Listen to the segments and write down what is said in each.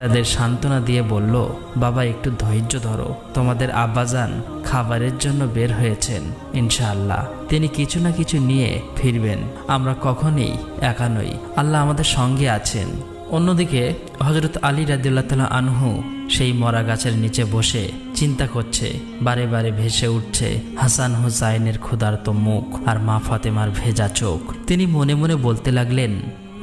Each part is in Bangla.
তাদের সান্ত্বনা দিয়ে বলল, বাবা, একটু ধৈর্য ধরো। তোমাদের আব্বাজান খাবারের জন্য বের হয়েছেন, ইনশাআল্লাহ। তিনি কিছু না কিছু নিয়ে ফিরবেন। আমরা কখনই একা নই। আল্লাহ আমাদের সঙ্গে আছেন। অন্যদিকে হজরত আলী রাদিল্লাহ তালা আনহু সেই মরা গাছের নিচে বসে চিন্তা করছে, বারে বারে ভেসে উঠছে হাসান হুসাইনের ক্ষুধার্ত মুখ আর মা ফাতেমার ভেজা চোখ। তিনি মনে মনে বলতে লাগলেন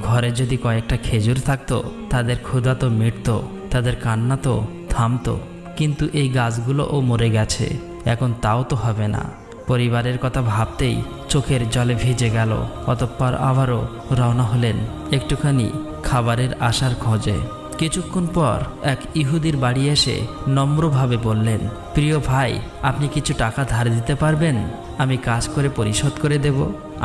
ঘরে যদি কয়েকটা খেজুর থাকতো, তাদের ক্ষুধা তো মিটত, তাদের কান্না তো থামতো, কিন্তু এই গাছগুলোও মরে গেছে, এখন তাও তো হবে না। পরিবারের কথা ভাবতেই চোখের জলে ভিজে গেল, অতঃপর আবারও রওনা হলেন একটুখানি খাবারের আশার খোঁজে। কিছুক্ষণ পর এক ইহুদির বাড়ি এসে নম্রভাবে বললেন, প্রিয় ভাই, আপনি কিছু টাকা ধার দিতে পারবেন? আমি কাজ করে পরিশোধ করে দেব।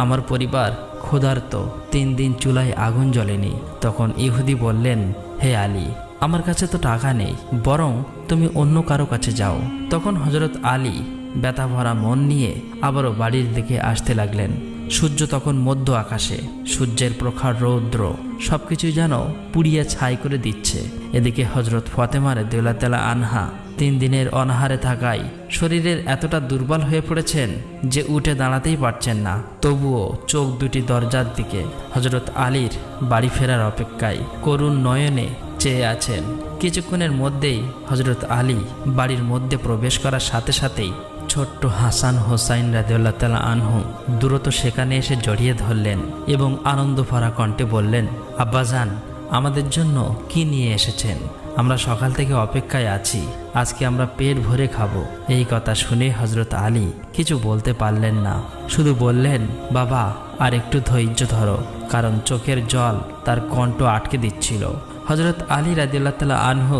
আমার পরিবার ক্ষুধার্ত। তিন দিন চুলায় আগুন জ্বলেনি। তখন ইহুদি বললেন, হে আলী, আমার কাছে তো টাকা নেই, বরং তুমি অন্য কারও কাছে যাও। তখন হজরত আলী ব্যথা ভরা মন নিয়ে আবারও বাড়ির দিকে আসতে লাগলেন। সূর্য তখন মধ্য আকাশে, সূর্যের প্রখর রৌদ্র সবকিছু যেন পুড়িয়ে ছাই করে দিচ্ছে। এদিকে হজরত ফতেমারে দেউলাতেলা আনহা তিন দিনের অনাহারে থাকায় শরীরের এতটা দুর্বল হয়ে পড়েছেন যে উঠে দাঁড়াতেই পারছেন না। তবুও চোখ দুটি দরজার দিকে। হজরত আলীর বাড়ি ফেরার অপেক্ষায় করুণ নয়নে চেয়ে আছেন। কিছুক্ষণের মধ্যেই হজরত আলী বাড়ির মধ্যে প্রবেশ করার সাথে সাথেই ছোট্ট হাসান হোসাইন রাদিউল্লাহ তালা আনহু দ্রুত সেখানে এসে জড়িয়ে ধরলেন এবং আনন্দ ভরা কণ্ঠে বললেন, আব্বাজান, আমাদের জন্য কি নিয়ে এসেছেন? আমরা সকাল থেকে অপেক্ষায় আছি। আজকে আমরা পেট ভরে খাব। এই কথা শুনে হজরত আলী কিছু বলতে পারলেন না। শুধু বললেন, বাবা, আর একটু ধৈর্য ধরো, কারণ চোখের জল তার কণ্ঠ আটকে দিচ্ছিল। হজরত আলী রাদিউল্লাহ তালা আনহু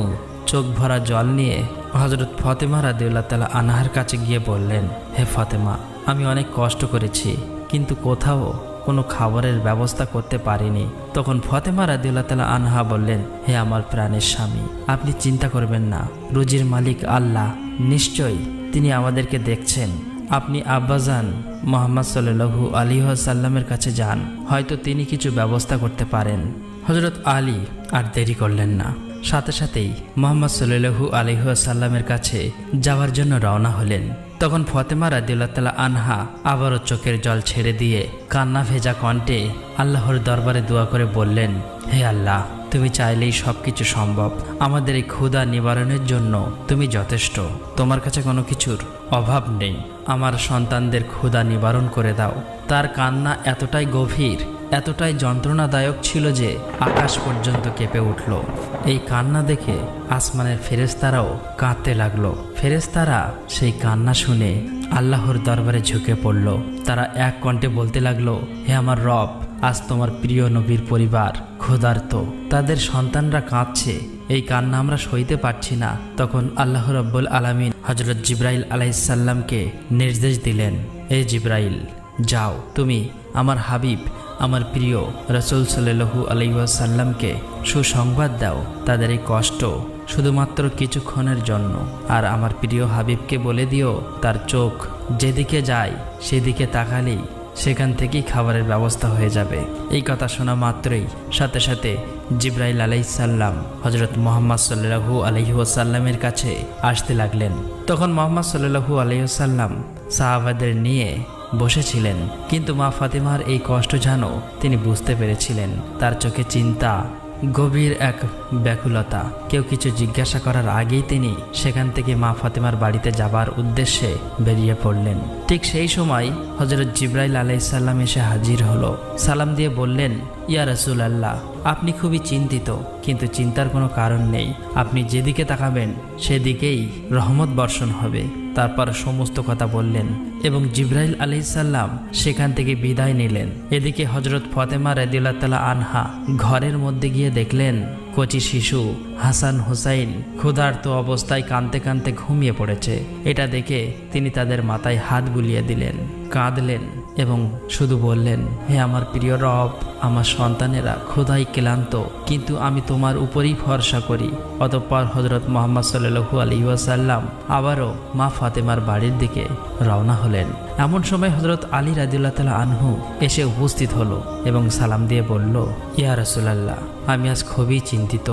চোখ ভরা জল নিয়ে হজরত ফতেমা রাদিউল্লাহ তালা আনহার কাছে গিয়ে বললেন, হে ফতেমা, আমি অনেক কষ্ট করেছি, কিন্তু কোথাও কোনো খাবারের ব্যবস্থা করতে পারিনি। তখন ফতেমা রাদিউল্লাহ আনহা বললেন, হে আমার প্রাণের স্বামী, আপনি চিন্তা করবেন না। রুজির মালিক আল্লাহ। নিশ্চয়ই তিনি আমাদেরকে দেখছেন। আপনি আব্বাজান মোহাম্মদ সাল্লু আলী সাল্লামের কাছে যান। হয়তো তিনি কিছু ব্যবস্থা করতে পারেন। হজরত আলী আর দেরি করলেন না। সাথে সাথেই মোহাম্মদ সাল্লু আলিহাসাল্লামের কাছে যাওয়ার জন্য রওনা হলেন। তখন ফতেমা রাদিউল্লাহ আনহা আবারও চোখের জল ছেড়ে দিয়ে কান্না ভেজা কণ্ঠে আল্লাহর দরবারে দোয়া করে বললেন, হে আল্লাহ, তুমি চাইলেই সব কিছু সম্ভব। আমাদের এই ক্ষুধা নিবারণের জন্য তুমি যথেষ্ট। তোমার কাছে কোনো কিছুর অভাব নেই। আমার সন্তানদের ক্ষুধা নিবারণ করে দাও। তার কান্না এতটাই গভীর এতটাই যন্ত্রণাদায়ক ছিল যে আকাশ পর্যন্ত কেঁপে উঠল। এই কান্না দেখে আসমানের ফেরেস্তারাও কাঁদতে লাগল। ফেরেস্তারা সেই কান্না শুনে আল্লাহর দরবারে ঝুঁকে পড়ল। তারা এক কণ্ঠে বলতে লাগল, হে আমার রব, আজ তোমার প্রিয় নবীর পরিবার, ক্ষুধার্ত। তাদের সন্তানরা কাঁদছে। এই কান্না আমরা সইতে পারছি না। তখন আল্লাহ রব্বুল আলমিন হজরত জিব্রাইল আলাইসাল্লামকে নির্দেশ দিলেন, এ জিব্রাইল, যাও, তুমি আমার হাবিব আমার প্রিয় রসুল সাল্লু আলাইসাল্লামকে সুসংবাদ দাও। তাদের এই কষ্ট শুধুমাত্র কিছুক্ষণের জন্য। আর আমার প্রিয় হাবিবকে বলে দিও, তার চোখ যেদিকে যায় সেদিকে তাকালেই সেখান থেকেই খাবারের ব্যবস্থা হয়ে যাবে। এই কথা শোনা মাত্রই সাথে সাথে জিব্রাইল আলাইসাল্লাম হজরত মোহাম্মদ সাল্লু আলহিউসাল্লামের কাছে আসতে লাগলেন। তখন মোহাম্মদ সাল্লু আলহিউসাল্লাম সাহাবাদের নিয়ে বসেছিলেন। কিন্তু মা ফাতেমার এই কষ্ট যেন তিনি বুঝতে পেরেছিলেন। তার চোখে চিন্তা, গভীর এক ব্যাকুলতা। কেউ কিছু জিজ্ঞাসা করার আগেই তিনি সেখান থেকে মা ফাতেমার বাড়িতে যাবার উদ্দেশ্যে বেরিয়ে পড়লেন। ঠিক সেই সময় হজরত জিব্রাইল আলাইসাল্লাম এসে হাজির হলো। সালাম দিয়ে বললেন, ইয়া রসুল আল্লাহ আপনি খুবই চিন্তিত, কিন্তু চিন্তার কোনো কারণ নেই। আপনি যেদিকে তাকাবেন, সেদিকেই রহমত বর্ষণ হবে। তারপর সমস্ত কথা বললেন এবং জিব্রাইল আলাইসাল্লাম সেখান থেকে বিদায় নিলেন। এদিকে হজরত ফতেমা রেদুল্লাহ আনহা ঘরের মধ্যে গিয়ে দেখলেন, কচি শিশু হাসান হুসাইন ক্ষুধার্ত অবস্থায় কানতে কানতে ঘুমিয়ে পড়েছে। এটা দেখে তিনি তাদের মাথায় হাত বুলিয়ে দিলেন, কাঁদলেন। এবং শুধু বললেন, হে আমার প্রিয় রব, আমার সন্তানেরা ক্ষুধাই ক্লান্ত, কিন্তু আমি তোমার উপরেই ভরসা করি। অতঃপর হজরত মোহাম্মদ সাল্লু আলী ওয়াসাল্লাম আবারও মা ফাতেমার বাড়ির দিকে রওনা হলেন। এমন সময় হজরত আলী রাদিল্লা তালা আনহু এসে উপস্থিত হলো এবং সালাম দিয়ে বলল, ইয়া রসুলাল্লাহ, আমি আজ খুবই চিন্তিত।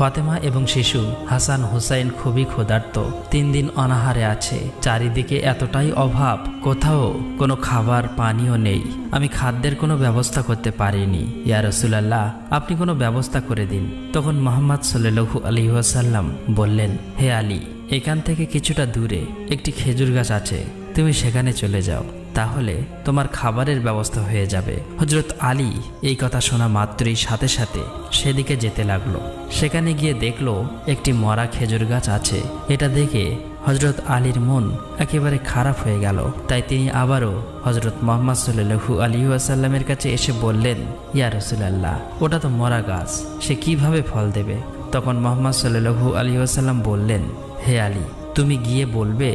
ফতেমা এবং শিশু হাসান হুসাইন খুবই ক্ষুধার্ত। তিন দিন অনাহারে আছে। চারিদিকে এতটাই অভাব, কোথাও কোনো খাবার, পানীয় নেই। আমি খাদ্যের কোনো ব্যবস্থা করতে পারিনি। ইয়া রসুলাল্লাহ, আপনি কোনো ব্যবস্থা করে দিন। তখন মোহাম্মদ সাল্লু আলী ওয়াসাল্লাম বললেন, হে আলী, এখান থেকে কিছুটা দূরে একটি খেজুর গাছ আছে। তুমি সেখানে চলে যাও। তাহলে তোমার খাবারের ব্যবস্থা হয়ে যাবে। হজরত আলী এই কথা শোনা মাত্রই সাথে সাথে সেদিকে যেতে লাগল। সেখানে গিয়ে দেখল একটি মরা খেজুর গাছ আছে। এটা দেখে হজরত আলীর মন একেবারে খারাপ হয়ে গেল। তাই তিনি আবারও হজরত মোহাম্মদ সাল্লু আলী আসাল্লামের কাছে এসে বললেন, ইয়া রসুলাল্লাহ, ওটা তো মরা গাছ, সে কীভাবে ফল দেবে? তখন মোহাম্মদ সাল্লু আলী আসাল্লাম বললেন, হে আলী, তুমি গিয়ে বলবে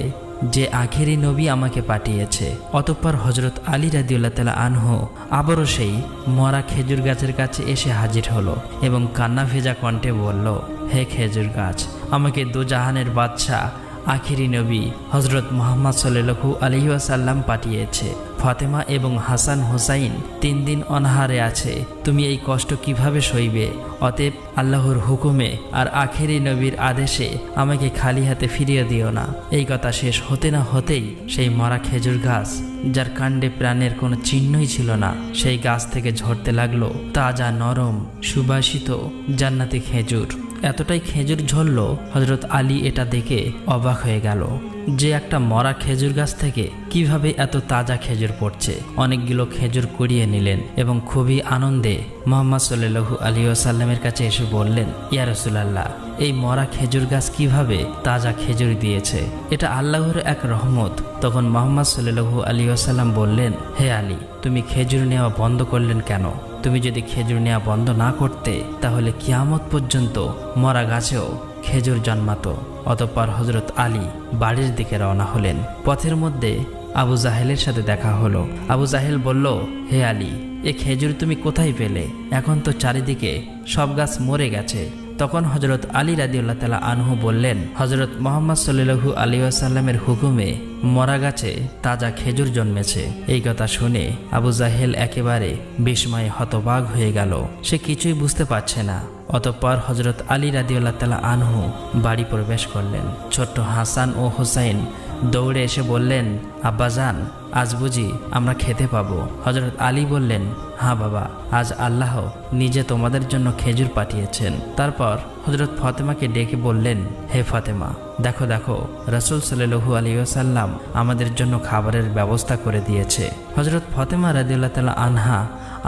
যে আখেরি নবী আমাকে পাঠিয়েছে। অতঃপর হজরত আলী রাদিউল্লা তালা আনহু আবারও সেই মরা খেজুর গাছের কাছে এসে হাজির হলো এবং কান্না ভেজা কণ্ঠে বলল, হে খেজুর গাছ, আমাকে দুজাহানের বাদশাহ আখিরি নবী হজরত মোহাম্মদ সাল্লু আলহিউসাল্লাম পাঠিয়েছে। ফাতেমা এবং হাসান হোসাইন তিন দিন অনাহারে আছে। তুমি এই কষ্ট কীভাবে সইবে? অতএব আল্লাহর হুকুমে আর আখেরি নবীর আদেশে আমাকে খালি হাতে ফিরিয়ে দিও না। এই কথা শেষ হতে না হতেই সেই মরা খেজুর গাছ, যার কাণ্ডে প্রাণের কোনো চিহ্নই ছিল না, সেই গাছ থেকে ঝরতে লাগল তাজা নরম সুবাসিত জান্নাতি খেজুর। এতটাই খেজুর ঝরল হজরত আলী এটা দেখে অবাক হয়ে গেল। যে একটা মরা খেজুর গাছ থেকে কীভাবে এত তাজা খেজুর পড়ছে? অনেকগুলো খেজুর কুড়িয়ে নিলেন এবং খুবই আনন্দে মোহাম্মদ সাল্লু আলী সাল্লামের কাছে এসে বললেন, ইয়া রসুলাল্লাহ, এই মরা খেজুর গাছ কীভাবে তাজা খেজুর দিয়েছে? এটা আল্লাহর এক রহমত। তখন মোহাম্মদ সাল্লু আলী সাল্লাম বললেন, হে আলী, তুমি খেজুর নেওয়া বন্ধ করলেন কেন? তুমি যদি খেজুর নেওয়া বন্ধ না করতে, তাহলে কিয়ামত পর্যন্ত মরা গাছেও খেজুর জন্মাতো। অতঃপর হজরত আলী বাড়ির দিকে রওনা হলেন। পথের মধ্যে আবু জাহেলের সাথে দেখা হলো। আবু জাহেল বলল, হে আলী, এ খেজুর তুমি কোথায় পেলে? এখন তো চারিদিকে সব গাছ মরে গেছে। তখন হজরত আলী রাদিউল্লাহ তালা আনহু বললেন হজরত মোহাম্মদ সাল্লু আলী আসাল্লামের হুকুমে মরা গাছে তাজা খেজুর জন্মেছে। এই কথা শুনে আবু জাহেল একেবারে বিস্ময়ে হতবাগ হয়ে গেল। সে কিছুই বুঝতে পারছে না। অতঃপর হজরত আলী রাদিউল্লাহ তালা আনহু বাড়ি প্রবেশ করলেন। ছোট্ট হাসান ও হুসাইন দৌড়ে এসে বললেন আব্বাজান আজ বুঝি আমরা খেতে পাবো। হজরত আলী বললেন হ্যাঁ বাবা, আজ আল্লাহ নিজে তোমাদের জন্য খেজুর পাঠিয়েছেন। তারপর হজরত ফতেমাকে ডেকে বললেন, হে ফতেমা, দেখো দেখো, রসুল সাল্লু আলিয়াল্লাম আমাদের জন্য খাবারের ব্যবস্থা করে দিয়েছে। হজরত ফতেমা রাদিউল্লাহ তালা আনহা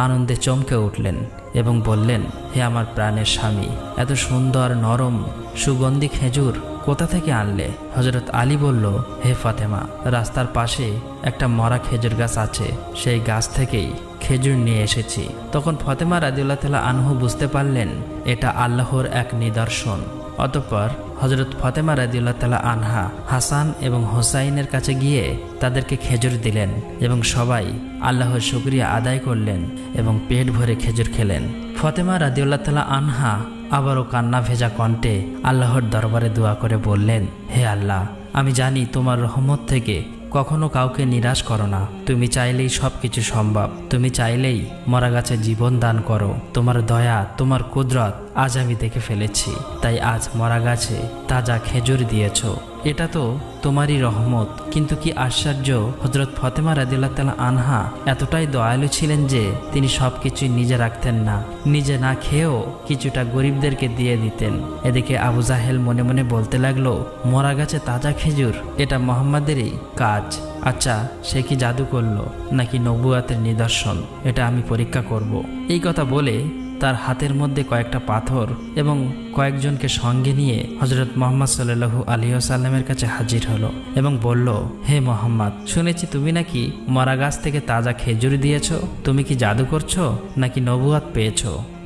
আনন্দে চমকে উঠলেন এবং বললেন, হে আমার প্রাণের স্বামী, এত সুন্দর, নরম, সুগন্ধি খেজুর কোথা থেকে আনলে? হজরত আলী বলল, হে ফাতেমা, রাস্তার পাশে একটা মরা খেজুর গাছ আছে। সেই গাছ থেকেই খেজুর নিয়ে এসেছি। তখন ফতেমা রাদিউল্লাহ তালা আনহু বুঝতে পারলেন, এটা আল্লাহর এক নিদর্শন। অতঃপর হজরত ফতেমা রাদিউল্লাহ তালা আনহা হাসান এবং হোসাইনের কাছে গিয়ে তাদেরকে খেজুর দিলেন এবং সবাই আল্লাহর শুক্রিয়া আদায় করলেন এবং পেট ভরে খেজুর খেলেন। ফতেমা রাদিউল্লাহ তালা আনহা আবারও কান্না ভেজা কণ্ঠে আল্লাহর দরবারে দোয়া করে বললেন, হে আল্লাহ, আমি জানি তোমার রহমত থেকে কখনো কাউকে নিরাশ করো না। তুমি চাইলেই সব কিছু সম্ভব। তুমি চাইলেই মরা গাছে জীবন দান করো। তোমার দয়া, তোমার কুদরত আজ আমি দেখে ফেলেছি। তাই আজ মরা গাছে তাজা খেজুর দিয়েছ। এটা তো তোমারই রহমত। কিন্তু কি আশ্চর্য হজরত ফতেমা রাদিল্লা তালা আনহা এতটাই দয়ালু ছিলেন যে তিনি সব কিছুই নিজে রাখতেন না। নিজে না খেয়েও কিছুটা গরিবদেরকে দিয়ে দিতেন। এদিকে আবু জাহেল মনে মনে বলতে লাগল, মরা গাছে তাজা খেজুর, এটা মোহাম্মদেরই কাজ। আচ্ছা সে কি জাদু করল নাকি নবুয়াতের নিদর্শন? এটা আমি পরীক্ষা করব। এই কথা বলে তার হাতের মধ্যে কয়েকটা পাথর এবং কয়েকজনকে সঙ্গে নিয়ে হজরত মোহাম্মদ সাল্লু আলিয়াসাল্লামের কাছে হাজির হলো এবং বলল, হে মোহাম্মদ, শুনেছি তুমি নাকি মরা গাছ থেকে তাজা খেজুর দিয়েছ? তুমি কি জাদু করছ নাকি নবুয়াত পেয়েছ?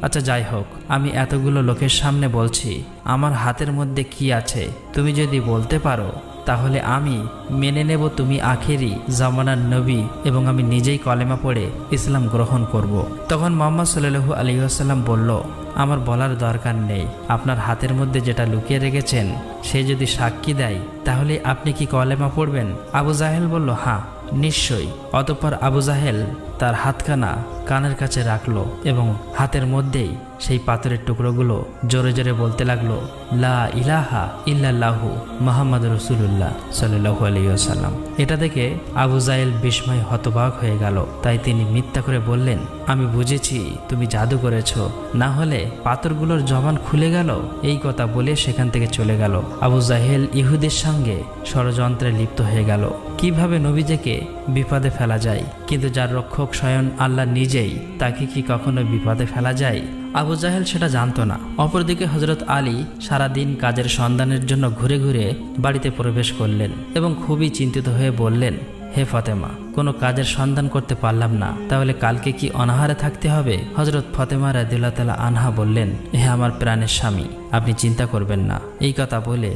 আচ্ছা যাই হোক, আমি এতগুলো লোকের সামনে বলছি, আমার হাতের মধ্যে কি আছে তুমি যদি বলতে পারো তাহলে আমি মেনে নেব তুমি আখেরি জামানার নবী এবং আমি নিজেই কলেমা পড়ে ইসলাম গ্রহণ করব। তখন মোহাম্মদ সাল্লু আলী আসাল্লাম বলল, আমার বলার দরকার নেই। আপনার হাতের মধ্যে যেটা লুকিয়ে রেখেছেন, সে যদি সাক্ষী দেয়, তাহলে আপনি কি কলেমা পড়বেন? আবু জাহেল বলল হ্যাঁ নিশ্চয়ই। অতঃপর আবু জাহেল তার হাতখানা কানের কাছে রাখল এবং হাতের মধ্যেই সেই পাথরের টুকরোগুলো জোরে জোরে বলতে লাগল, লা ইলাহা ইল্লাল্লাহু মোহাম্মদ রসুল্লাহ সাল্লু আলিয়াল্লাম এটা দেখে আবু জাইল বিস্ময় হতবাক হয়ে গেল। তাই তিনি মিথ্যা করে বললেন, আমি বুঝেছি, তুমি জাদু করেছ। না হলে পাথরগুলোর জবান খুলে গেল? এই কথা বলে সেখান থেকে চলে গেল। আবু জাহেল ইহুদের সঙ্গে ষড়যন্ত্রে লিপ্ত হয়ে গেল। কীভাবে নবীজেকে বিপদে ফেলা যায়? কিন্তু যার রক্ষক স্বয়ং আল্লাহ নিজেই তাকে কি কখনো বিপদে ফেলা যায়? আবু জাহেল সেটা জানতো না। অপরদিকে হজরত আলী সারাদিন কাজের সন্ধানের জন্য ঘুরে ঘুরে বাড়িতে প্রবেশ করলেন এবং খুবই চিন্তিত হয়ে বললেন, হে ফতেমা, কোনো কাজের সন্ধান করতে পারলাম না। তাহলে কালকে কি অনাহারে থাকতে হবে? হজরত ফতেমা রাদিল্লা তালা আনহা বললেন হে আমার প্রাণের স্বামী, আপনি চিন্তা করবেন না। এই কথা বলে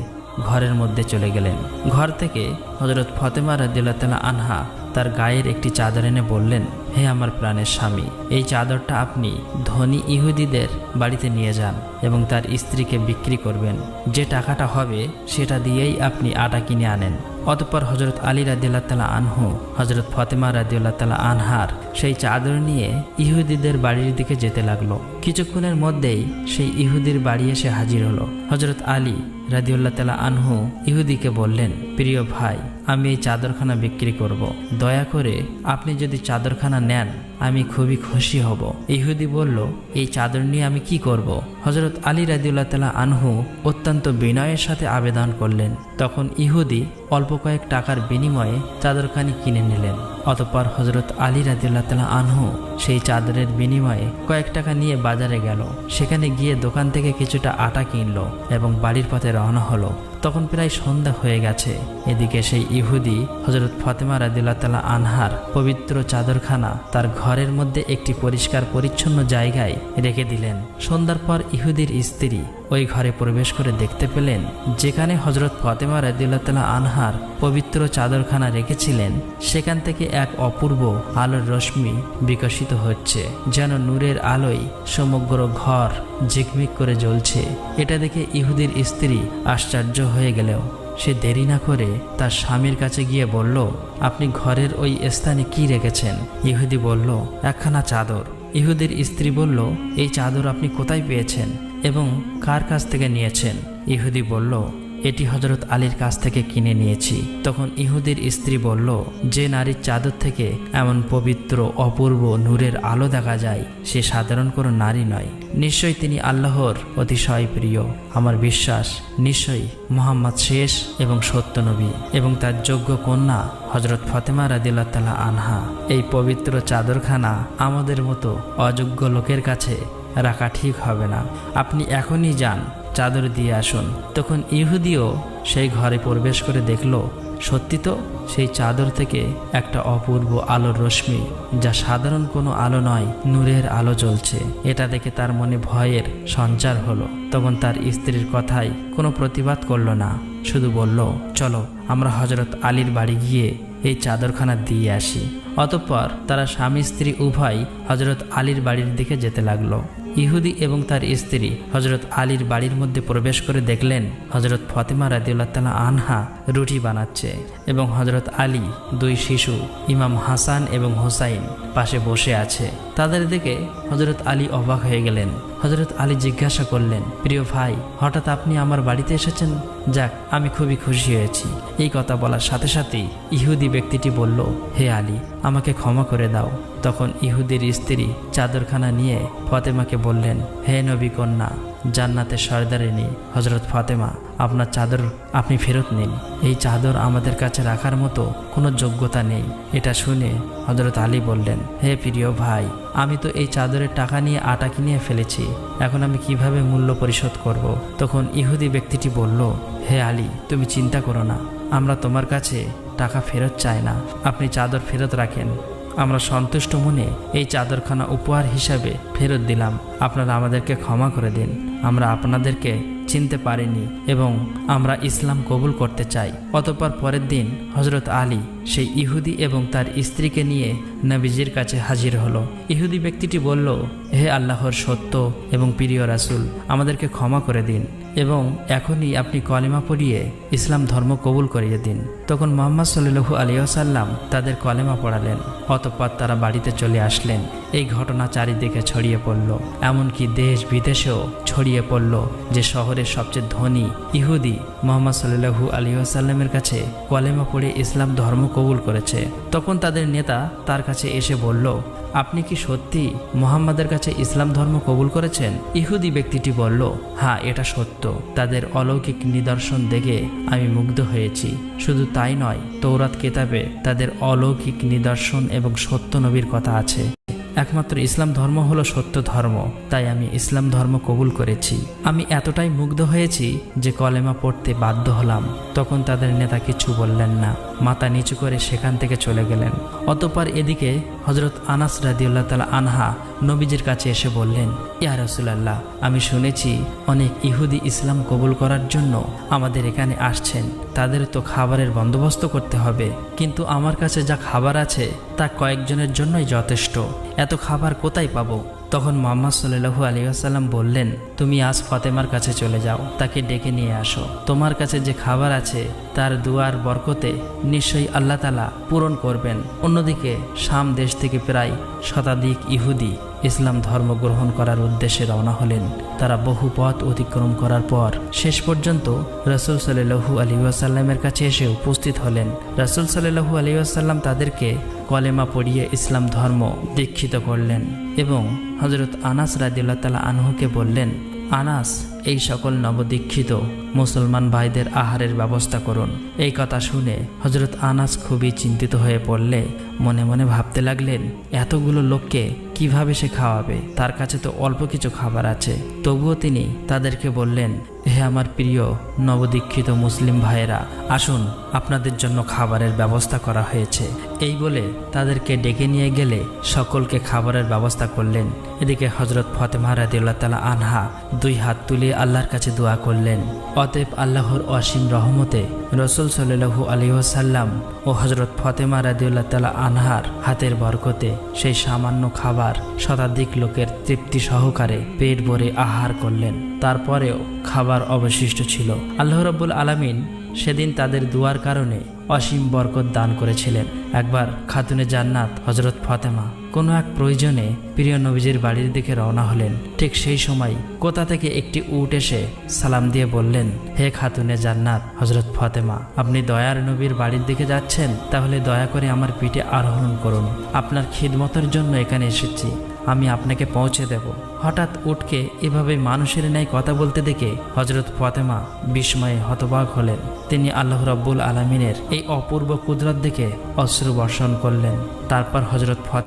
ঘরের মধ্যে চলে গেলেন। ঘর থেকে হজরত ফতেমা রাদিল্লা তালা আনহা তার গায়ের একটি চাদর এনে বললেন, হে আমার প্রাণের স্বামী, এই চাদরটা আপনি ধনী ইহুদিদের বাড়িতে নিয়ে যান এবং তার স্ত্রীকে বিক্রি করবেন। যে টাকাটা হবে, সেটা দিয়েই আপনি আটা কিনে আনেন। অতঃপর হজরত আলী রাদিল্লা তালা আনহু হজরত ফতেমা রাদিউল্লাহ তালা আনহার সেই চাদর নিয়ে ইহুদিদের বাড়ির দিকে যেতে লাগল। কিছুক্ষণের মধ্যেই সেই ইহুদির বাড়ি এসে হাজির হলো। হজরত আলী রাদিউল্লাহ তালা আনহু ইহুদিকে বললেন, প্রিয় ভাই আমি এই চাদরখানা বিক্রি করব। দয়া করে আপনি যদি চাদরখানা নেন, আমি খুবই খুশি হব। ইহুদি বলল, এই চাদর নিয়ে আমি কি করব। হজরত আলী রাদিউল্লাহ তালা আনহু অত্যন্ত বিনয়ের সাথে আবেদন করলেন। তখন ইহুদি অল্প কয়েক টাকার বিনিময়ে চাদরখানি কিনে নিলেন। অতপর হজরত আলী রাদিউল্লাহ তালা আনহু সেই চাদরের বিনিময়ে কয়েক টাকা নিয়ে বাজারে গেল। সেখানে গিয়ে দোকান থেকে কিছুটা আটা কিনলো এবং বাড়ির পথে রওনা হলো। তখন প্রায় সন্ধ্যা হয়ে গেছে। এদিকে সেই ইহুদি হজরত ফতেমা রাদিল্লা আনহার পবিত্র চাদরখানা তার ঘরের মধ্যে একটি পরিষ্কার পরিচ্ছন্ন জায়গায় রেখে দিলেন। সন্ধ্যার পর ইহুদির স্ত্রী ওই ঘরে প্রবেশ করে দেখতে পেলেন, যেখানে হজরত ফতেমা রাদিল্লা তালা আনহার পবিত্র চাদরখানা রেখেছিলেন, সেখান থেকে এক অপূর্ব আলোর রশ্মি বিকশিত হচ্ছে, যেন নূরের আলোয় সমগ্র ঘর ঝিকমিক করে জ্বলছে। এটা দেখে ইহুদির স্ত্রী আশ্চর্য হয়ে গেলেও সে দেরি না করে তার স্বামীর কাছে গিয়ে বলল, আপনি ঘরের ওই স্থানে কি রেখেছেন? ইহুদি বলল, একখানা চাদর। ইহুদির স্ত্রী বলল, এই চাদর আপনি কোথায় পেয়েছেন এবং কার কাছ থেকে নিয়েছেন? ইহুদি বলল এটি হজরত আলীর কাছ থেকে কিনে নিয়েছি। তখন ইহুদির স্ত্রী বলল, যে নারীর চাদর থেকে এমন পবিত্র, অপূর্ব নূরের আলো দেখা যায়, সে সাধারণ কোনো নারী নয়। নিশ্চয়ই তিনি আল্লাহর অতিশয় প্রিয়। আমার বিশ্বাস নিশ্চয়ই মোহাম্মদ শেষ এবং সত্য নবী এবং তার যোগ্য কন্যা হজরত ফতেমা রাদিল্লা তালা আনহা। এই পবিত্র চাদরখানা আমাদের মতো অযোগ্য লোকের কাছে রাখা ঠিক হবে না। আপনি এখনই যান চাদর দিয়ে আসুন। তখন ইহুদিও সেই ঘরে প্রবেশ করে দেখল, সত্যি তো সেই চাদর থেকে একটা অপূর্ব আলোর রশ্মি, যা সাধারণ কোনো আলো নয়, নূরের আলো জ্বলছে। এটা দেখে তার মনে ভয়ের সঞ্চার হলো। তখন তার স্ত্রীর কথায় কোনো প্রতিবাদ করল না, শুধু বলল, চলো, আমরা হজরত আলীর বাড়ি গিয়ে এই চাদরখানা দিয়ে আসি। অতঃপর তারা স্বামী, স্ত্রী উভয় হজরত আলীর বাড়ির দিকে যেতে লাগল। ইহুদি এবং তার স্ত্রী হজরত আলীর বাড়ির মধ্যে প্রবেশ করে দেখলেন হজরত ফতেমা রাদিউল্লাহ তালা আনহা রুটি বানাচ্ছে এবং হজরত আলী দুই শিশু, ইমাম হাসান এবং হোসাইন পাশে বসে আছে। তাদের দেখে হজরত আলী অবাক হয়ে গেলেন। হজরত আলী জিজ্ঞাসা করলেন, প্রিয় ভাই, হঠাৎ আপনি আমার বাড়িতে এসেছেন? যাক, আমি খুবই খুশি হয়েছি। এই কথা বলার সাথে সাথেই ইহুদি ব্যক্তিটি বলল, হে আলী, আমাকে ক্ষমা করে দাও। তখন ইহুদির স্ত্রী চাদরখানা নিয়ে ফতেমাকে বললেন, হে নবী কন্যা জান্নাতের সর্দারিনী হজরত ফাতেমা, আপনার চাদর আপনি ফেরত নিন। এই চাদর আমাদের কাছে রাখার মতো কোনো যোগ্যতা নেই। এটা শুনে হজরত আলী বললেন, হে প্রিয় ভাই, আমি তো এই চাদরের টাকা নিয়ে আটা কিনে ফেলেছি। এখন আমি কীভাবে মূল্য পরিশোধ করব। তখন ইহুদি ব্যক্তিটি বলল, হে আলী, তুমি চিন্তা করো না। আমরা তোমার কাছে টাকা ফেরত চাই না। আপনি চাদর ফেরত রাখেন। আমরা সন্তুষ্ট মনে এই চাদরখানা উপহার হিসাবে ফেরত দিলাম। আপনারা আমাদেরকে ক্ষমা করে দিন। আমরা আপনাদেরকে চিনতে পারিনি এবং আমরা ইসলাম কবুল করতে চাই। অতপর পরের দিন হজরত আলী সেই ইহুদি এবং তার স্ত্রীকে নিয়ে নবীজির কাছে হাজির হলো। ইহুদি ব্যক্তিটি বলল, হে আল্লাহর সত্য এবং প্রিয় রাসুল, আমাদেরকে ক্ষমা করে দিন। এবং এখনই আপনি কলেমা পড়িয়ে ইসলাম ধর্ম কবুল করিয়ে দিন। তখন মোহাম্মদ সাল্লু আলিয়াসাল্লাম তাদের কলেমা পড়ালেন। অতঃপর তারা বাড়িতে চলে আসলেন। এই ঘটনা চারিদিকে ছড়িয়ে পড়ল, এমনকি দেশ বিদেশেও ছড়িয়ে পড়ল যে শহরের সবচেয়ে ধনী ইহুদি মোহাম্মদ সাল্লু আলিয়াসাল্লামের কাছে কলেমা পড়ে ইসলাম ধর্ম কবুল করেছে। তখন তাদের নেতা তার কাছে এসে বলল, আপনি কি সত্যি মোহাম্মদের কাছে ইসলাম ধর্ম কবুল করেছেন? ইহুদি ব্যক্তিটি বলল হ্যাঁ এটা সত্য। তাদের অলৌকিক নিদর্শন দেখে আমি মুগ্ধ হয়েছি। শুধু তাই নয় তৌরাত কেতাবে তাদের অলৌকিক নিদর্শন এবং সত্য নবীর কথা আছে। একমাত্র ইসলাম ধর্ম হলো সত্য ধর্ম, তাই আমি ইসলাম ধর্ম কবুল করেছি। আমি এতটাই মুগ্ধ হয়েছি যে কলেমা পড়তে বাধ্য হলাম। তখন তাদের নেতা কিছু বললেন না। মাথা নিচু করে সেখান থেকে চলে গেলেন। অতপর এদিকে হজরত আনাস রাদিউল্লাহ তালা আনহা নবীজির কাছে এসে বললেন, ইয়া রসুলাল্লাহ, আমি শুনেছি অনেক ইহুদি ইসলাম কবুল করার জন্য আমাদের এখানে আসছেন। তাদের তো খাবারের বন্দোবস্ত করতে হবে। কিন্তু আমার কাছে যা খাবার আছে তা কয়েকজনের জন্যই যথেষ্ট। এত খাবার কোথায় পাবো? তখন মোহাম্মদ সাল্লু আলী আসাল্লাম বললেন, তুমি আজ ফতেমার কাছে চলে যাও, তাকে ডেকে নিয়ে আসো। তোমার কাছে যে খাবার আছে, তার দুয়ার বরকতে নিশ্চয়ই আল্লাহ তালা পূরণ করবেন। অন্যদিকে শাম দেশ থেকে প্রায় শতাধিক ইহুদি ইসলাম ধর্ম গ্রহণ করার উদ্দেশ্যে রওনা হলেন। তারা বহু পথ অতিক্রম করার পর শেষ পর্যন্ত রসুল সাল্লু আলী আসাল্লামের কাছে এসে উপস্থিত হলেন। রসুল সাল্লু আলী আসাল্লাম তাদেরকে কলেমা পড়িয়ে ইসলাম ধর্ম দীক্ষিত করলেন এবং হজরত আনাস রাদিল্লা তালা আনহুকে বললেন, আনাস, এই সকল নবদীক্ষিত মুসলমান ভাইদের আহারের ব্যবস্থা করুন। এই কথা শুনে হজরত আনাস খুবই চিন্তিত হয়ে পড়লে, মনে মনে ভাবতে লাগলেন, এতগুলো লোককে কীভাবে সে খাওয়াবে? তার কাছে তো অল্প কিছু খাবার আছে। তবুও তিনি তাদেরকে বললেন হে আমার প্রিয় নবদীক্ষিত মুসলিম ভাইয়েরা, আসুন আপনাদের জন্য খাবারের ব্যবস্থা করা হয়েছে। এই বলে তাদেরকে ডেকে নিয়ে গেলে সকলকে খাবারের ব্যবস্থা করলেন। এদিকে হজরত ফতেমা রাদিউল্লাহ তালা আনহা দুই হাত তুলে আল্লাহর কাছে দোয়া করলেন। অতএব আল্লাহর অসীম রহমতে রসুল সাল্লু আলিহাসাল্লাম ও হজরত ফতেমা রাদিউল্লাহ তালা আনহার হাতের বরকতে সেই সামান্য খাবার শতাধিক লোকের তৃপ্তি সহকারে পেট ভরে আহার করলেন। তারপরেও খাবার অবশিষ্ট ছিল। আল্লাহ রব্বুল আলামিন সেদিন তাদের দুয়ার কারণে অসীম বরকত দান করেছিলেন। একবার খাতুনে জান্নাত হজরত ফাতেমা কোনো এক প্রয়োজনে প্রিয় নবীজির বাড়ির দিকে রওনা হলেন। ঠিক সেই সময় কোথা থেকে একটি উট এসে সালাম দিয়ে বললেন, হে খাতুনে জান্নাত হজরত ফাতেমা, আপনি দয়ার নবীর বাড়ির দিকে যাচ্ছেন? তাহলে দয়া করে আমার পিঠে আরোহণ করুন। আপনার খিদমতের জন্য এখানে এসেছি। আমি আপনাকে পৌঁছে দেব। হঠাৎ উটকে এভাবে মানুষের ন্যায় কথা বলতে দেখে হজরত ফাতেমা বিস্ময়ে হতবাক হলেন। তিনি আল্লাহ রব্বুল আলমিনের এই অপূর্ব কুদরত দেখে অশ্রু বর্ষণ করলেন। তারপর হজরত ফতে